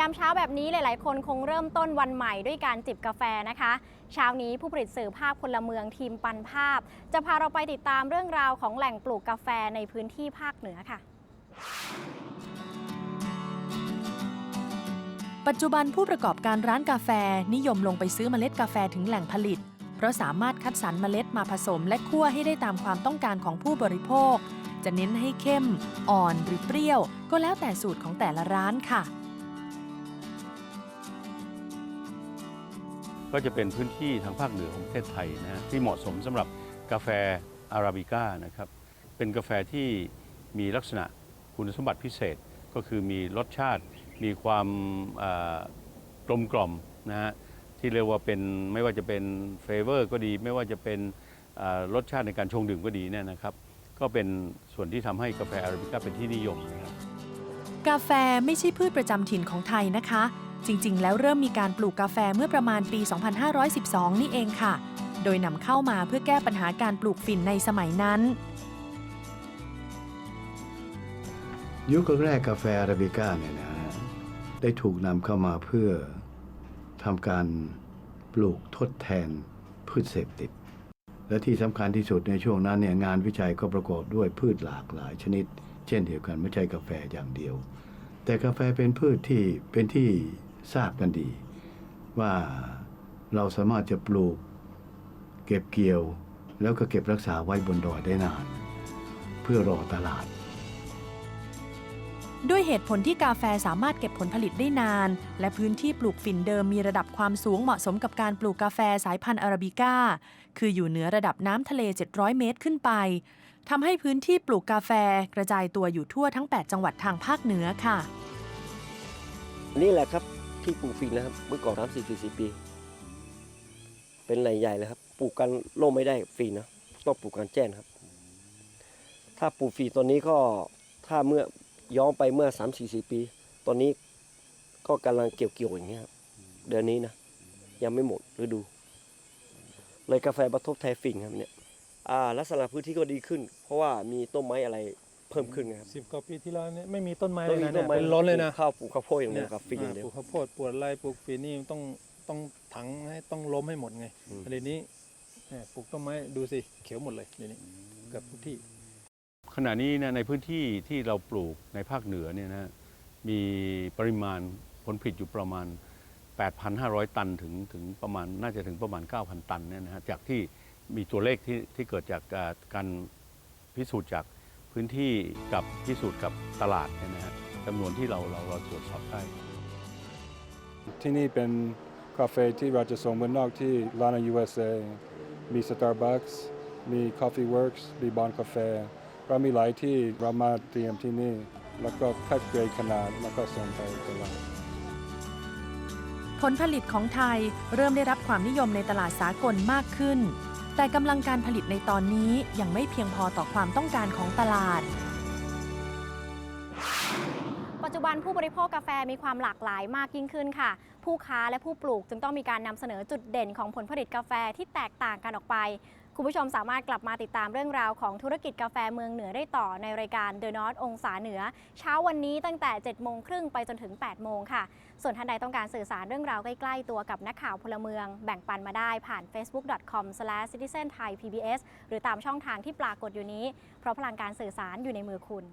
ยามเช้าแบบนี้หลาย ๆ คนคงเริ่มต้นวันใหม่ด้วยการจิบกาแฟนะคะ เช้านี้ผู้ผลิตสื่อภาพพลเมืองทีมปันภาพ จะพาเราไปติดตามเรื่องราวของแหล่งปลูกกาแฟในพื้นที่ภาคเหนือค่ะ ปัจจุบันผู้ประกอบการร้านกาแฟนิยมลงไปซื้อเมล็ดกาแฟถึงแหล่งผลิต เพราะสามารถคัดสรรเมล็ดมาผสมและคั่วให้ได้ตามความต้องการของผู้บริโภค จะเน้นให้เข้ม อ่อนหรือเปรี้ยว ก็แล้วแต่สูตรของแต่ละร้านค่ะ ก็จะเป็นพื้นที่ทางภาคเหนือของประเทศไทยนะฮะที่เหมาะสมสำหรับกาแฟอาราบิก้านะครับเป็นกาแฟที่มีลักษณะคุณสมบัติพิเศษก็คือมีรสชาติมีความกลมกล่อมนะฮะที่เรียกว่าเป็นไม่ว่าจะเป็นเฟเวอร์ก็ดี ไม่ว่าจะเป็นรสชาติในการชงดื่มก็ดีเนี่ยนะครับ ก็เป็นส่วนที่ทำให้กาแฟอาราบิก้าเป็นที่นิยมนะครับกาแฟไม่ใช่พืชประจำถิ่นของไทยนะคะ จริงๆ แล้วเริ่มมีการปลูกกาแฟเมื่อประมาณปี 2512 นี่เองค่ะ โดยนำเข้ามาเพื่อแก้ปัญหาการปลูกฝิ่นในสมัยนั้น ยุคแรกกาแฟอาราบิก้าเนี่ยนะฮะได้ถูกนำเข้ามาเพื่อทำการปลูกทดแทนพืชเสพติด และที่สำคัญที่สุดในช่วงนั้นเนี่ยงานวิจัยก็ประกอบด้วยพืชหลากหลายชนิด เช่นเดียวกันไม่ใช่กาแฟอย่างเดียว แต่กาแฟเป็นพืชที่เป็นที่ ทราบกันดี ว่าเราสามารถจะปลูก เก็บเกี่ยว แล้วก็เก็บรักษาไว้บนดอยได้นาน เพื่อรอตลาด ด้วยเหตุผลที่กาแฟสามารถเก็บผลผลิตได้นาน และพื้นที่ปลูกฝิ่นเดิมมีระดับความสูงเหมาะสมกับการปลูกกาแฟสายพันธุ์อาราบิก้า คืออยู่เหนือระดับน้ำทะเล 700 เมตรขึ้นไปทำให้พื้นที่ปลูกกาแฟกระจายตัวอยู่ทั่วทั้ง 8 จังหวัดทางภาคเหนือค่ะ นี่แหละครับ ที่ปลูกฟินนะครับเมื่อก่อนสามสี่สี่ปี เป็นแหลใหญ่เลยครับปลูกกันโล่งไม่ได้ฟรีนะต้องปลูกกันแจ้งครับ ถ้าปลูกฟรีตอนนี้ก็ถ้าเมื่อย้อนไปเมื่อสามสี่สี่ปี ตอนนี้ก็กำลังเกี่ยวเกี่ยวๆอย่างเงี้ยครับเดือนนี้นะยังไม่หมดฤดู เลยกาแฟบรรทบแทนฟินครับเนี่ยอ่าลักษณะพื้นที่ก็ดีขึ้น เพราะว่ามีต้นไม้อะไร เพิ่มขึ้นนะครับสิบกว่าปีที่แล้วเนี่ยไม่มีต้นไม้เลต้นยมีนะต้เนี่ยนไม้เป็นล้นเลยนะปกข้าวปลูกข้าวโพดอย่างเดีเนี่ยวยกับฟินอย่างเดียปวลูกข้าวโพดปลูกอะไรปลูกฟีนี่ต้องต้องถังให้ต้องล้มให้หมดไงอืมแต่เดี๋ยวนี้เนี่ยปลูกต้นไม้ดูสิเขียวหมดเลยเดี๋ยวนี้เกับทุกที่ ขณะนี้เนยในพื้นที่ที่เราปลูกในภาคเหนือเนี่ยนะมีปริมาณผลผลิตอยู่ประมาณ 8,500 ตันถึงถึงประมาณน่าจะถึงประมาณ 9,000 ตันเนี่ยนะฮะจากที่มีตัวเลขที่ที่เกิดจากอ่าการพิสูจน์จาก พื้นที่กับพิสูจน์กับตลาดเนี่ยนะฮะจำนวนที่เราเราเราตรวจสอบได้ ที่นี่เป็นคาเฟ่ที่เราจะส่งเมืองนอกที่ลานา USA มี Starbucks มี Coffee Works มีบอนกาแฟเรามีหลายที่เรามาเตรียมที่นี่ แล้วก็คัดเกรดขนาดแล้วก็ส่งไปตลาดผลผลิตของไทยเริ่มได้รับความนิยมในตลาดสากลมากขึ้น แต่กำลังการผลิตในตอนนี้ยังไม่เพียงพอต่อความต้องการของตลาด ปัจจุบันผู้บริโภคกาแฟมีความหลากหลายมากยิ่งขึ้นค่ะ ผู้ค้าและผู้ปลูกจึงต้องมีการนำเสนอจุดเด่นของผลผลิตกาแฟที่แตกต่างกันออกไป คุณผู้ชมสามารถกลับมาติดตามเรื่องราวของธุรกิจกาแฟเมืองเหนือได้ต่อในรายการ The North องศาเหนือ เช้าวันนี้ตั้งแต่ 7 โมงครึ่งไปจนถึง 8 โมงค่ะ ส่วนท่านใดต้องการสื่อสารเรื่องราวใกล้ ๆ ตัวกับนักข่าวพลเมือง แบ่งปันมาได้ผ่าน facebook.com/citizenthaipbs หรือตามช่องทางที่ปรากฏอยู่นี้ เพราะพลังการสื่อสารอยู่ในมือคุณ